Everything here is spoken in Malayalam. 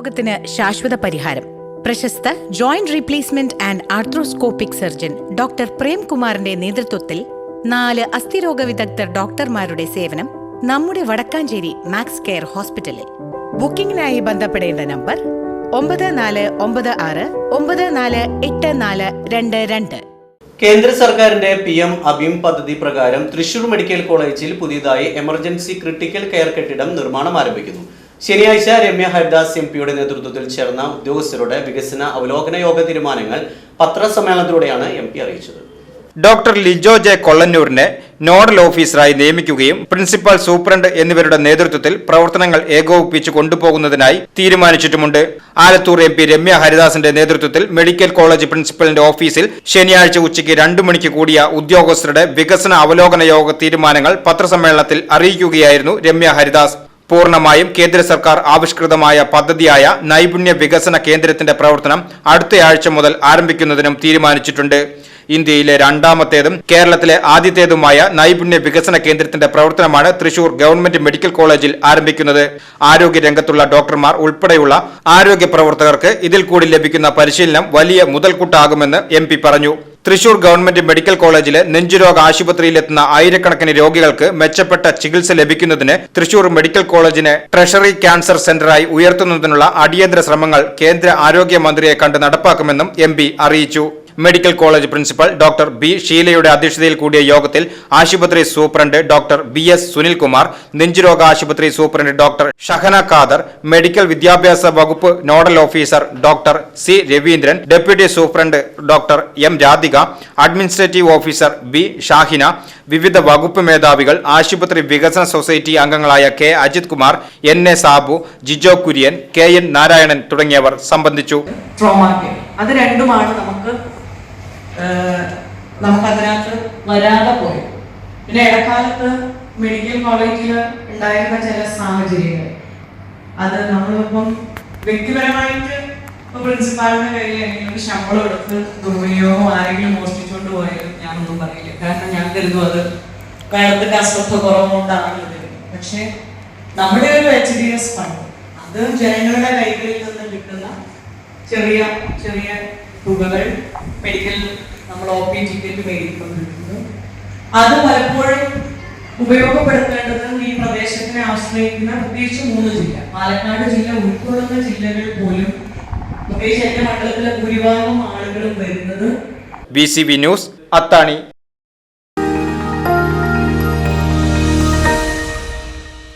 രോഗത്തിന് ശാശ്വത പരിഹാരം. പ്രശസ്ത joint replacement and arthroscopic surgeon doctor പ്രേംകുമാറിന്റെ നേതൃത്വത്തിൽ നാല് അസ്ഥിരോഗ വിദഗ്ധർ ഡോക്ടർമാരുടെ സേവനം നമ്മുടെ വടക്കാഞ്ചേരി മാക്സ് കെയർ ഹോസ്പിറ്റലിൽ. ബുക്കിംഗിനായി ബന്ധപ്പെടേണ്ട നമ്പർ ഒമ്പത് നാല് ഒമ്പത് ആറ് ഒമ്പത് നാല് എട്ട് നാല് രണ്ട് രണ്ട്. കേന്ദ്ര സർക്കാരിന്റെ പി എം അഭിം പദ്ധതി പ്രകാരം തൃശൂർ മെഡിക്കൽ കോളേജിൽ പുതിയതായി എമർജൻസി ക്രിട്ടിക്കൽ കെയർ കെട്ടിടം നിർമ്മാണം ആരംഭിക്കുന്നു. ശനിയാഴ്ച രമ്യ ഹരിദാസ് എം പിയുടെ നേതൃത്വത്തിൽ ചേർന്ന ഉദ്യോഗസ്ഥരുടെ വികസന അവലോകന യോഗ തീരുമാനങ്ങൾ പത്രസമ്മേളനത്തിലൂടെയാണ് എം പി അറിയിച്ചത്. ഡോക്ടർ ലിജോ ജെ കൊള്ളന്നൂരിനെ നോഡൽ ഓഫീസറായി നിയമിക്കുകയും പ്രിൻസിപ്പൽ സൂപ്രണ്ട് എന്നിവരുടെ നേതൃത്വത്തിൽ പ്രവർത്തനങ്ങൾ ഏകോപിപ്പിച്ച് കൊണ്ടുപോകുന്നതിനായി തീരുമാനിച്ചിട്ടുമുണ്ട്. ആലത്തൂർ എം പി രമ്യ ഹരിദാസിന്റെ നേതൃത്വത്തിൽ മെഡിക്കൽ കോളേജ് പ്രിൻസിപ്പലിന്റെ ഓഫീസിൽ ശനിയാഴ്ച ഉച്ചയ്ക്ക് രണ്ടു മണിക്ക് കൂടിയ ഉദ്യോഗസ്ഥരുടെ വികസന അവലോകന യോഗ തീരുമാനങ്ങൾ പത്രസമ്മേളനത്തിൽ അറിയിക്കുകയായിരുന്നു രമ്യ ഹരിദാസ്. പൂർണമായും കേന്ദ്ര സർക്കാർ ആവിഷ്കൃതമായ പദ്ധതിയായ നൈപുണ്യ വികസന കേന്ദ്രത്തിന്റെ പ്രവർത്തനം അടുത്തയാഴ്ച മുതൽ ആരംഭിക്കുന്നതിനും തീരുമാനിച്ചിട്ടുണ്ട്. ഇന്ത്യയിലെ രണ്ടാമത്തേതും കേരളത്തിലെ ആദ്യത്തേതുമായ നൈപുണ്യ വികസന കേന്ദ്രത്തിന്റെ പ്രവർത്തനമാണ് തൃശൂർ ഗവൺമെന്റ് മെഡിക്കൽ കോളേജിൽ ആരംഭിക്കുന്നത്. ആരോഗ്യ രംഗത്തുള്ള ഡോക്ടർമാർ ഉൾപ്പെടെയുള്ള ആരോഗ്യ പ്രവർത്തകർക്ക് ഇതിൽ കൂടി ലഭിക്കുന്ന പരിശീലനം വലിയ മുതൽക്കൂട്ടാകുമെന്ന് എം പറഞ്ഞു. തൃശൂർ ഗവൺമെന്റ് മെഡിക്കൽ കോളേജിലെ നെഞ്ചുരോഗ ആശുപത്രിയിലെത്തുന്ന ആയിരക്കണക്കിന് രോഗികൾക്ക് മെച്ചപ്പെട്ട ചികിത്സ ലഭിക്കുന്നതിന് തൃശൂർ മെഡിക്കൽ കോളേജിനെ ട്രഷറി ക്യാൻസർ സെന്ററായി ഉയർത്തുന്നതിനുള്ള അടിയന്തര ശ്രമങ്ങൾ കേന്ദ്ര ആരോഗ്യമന്ത്രിയെ കണ്ട് നടപ്പാക്കുമെന്നും എം അറിയിച്ചു. Medical college principal doctor B ഷീലയുടെ അധ്യക്ഷതയിൽ കൂടിയ യോഗത്തിൽ ആശുപത്രി superintendent doctor B S Sunilkumar നെഞ്ചുരോഗ ആശുപത്രി superintendent doctor Shahana Khader medical വിദ്യാഭ്യാസ വകുപ്പ് nodal officer doctor C Raveendran deputy superintendent doctor M Radhika administrative officer B Shahina വിവിധ വകുപ്പ് മേധാവികൾ ആശുപത്രി വികസന സൊസൈറ്റി അംഗങ്ങളായ K Ajith Kumar N A Sabu Jijo Kurian K N Narayanan തുടങ്ങിയവർ സംബന്ധിച്ചു. അത് രണ്ടുമാണ് നമുക്ക് നമുക്കതിനകത്ത് വരാതെ പോയി. പിന്നെ ഇടക്കാലത്ത് മെഡിക്കൽ കോളേജിൽ ഉണ്ടായിരുന്ന ചില സാഹചര്യങ്ങൾ. അത് നമ്മളിപ്പം വ്യക്തിപരമായിട്ട് ഇപ്പൊ പ്രിൻസിപ്പാളിന്റെ കയ്യിൽ എന്തെങ്കിലും ശമ്പളം എടുത്ത് ദുർവിനിയോഗം ആരെങ്കിലും മോഷ്ടിച്ചുകൊണ്ട് പോയാലും ഞാനൊന്നും പറയില്ല. കാരണം ഞാൻ കരുതും അത് വേറെ അശ്രദ്ധ കുറവുകൊണ്ടാണ് ഇത്. പക്ഷേ നമ്മുടെ ഒരു എച്ച് ഡി എസ് ഫണ്ട് അത് ജനങ്ങളുടെ കൈകളിൽ നിന്ന് കിട്ടുന്ന ചെറിയ ചെറിയ തുകകൾ മെഡിക്കൽ നമ്മൾ ഒ പി ടിക്കറ്റ് മേടിക്കൊണ്ടിരിക്കുന്നു. അത് പലപ്പോഴും ഉപയോഗപ്പെടുത്തേണ്ടത് ഈ പ്രദേശത്തിനെ ആശ്രയിക്കുന്ന പ്രത്യേകിച്ച് മൂന്ന് ജില്ല. പാലക്കാട് ജില്ല ഉൾക്കൊള്ളുന്ന ജില്ലകൾ പോലും പ്രത്യേകിച്ച് എന്റെ മണ്ഡലത്തിലെ ഭൂരിഭാഗം ആളുകളും വരുന്നത് ബി ന്യൂസ് അത്താണി.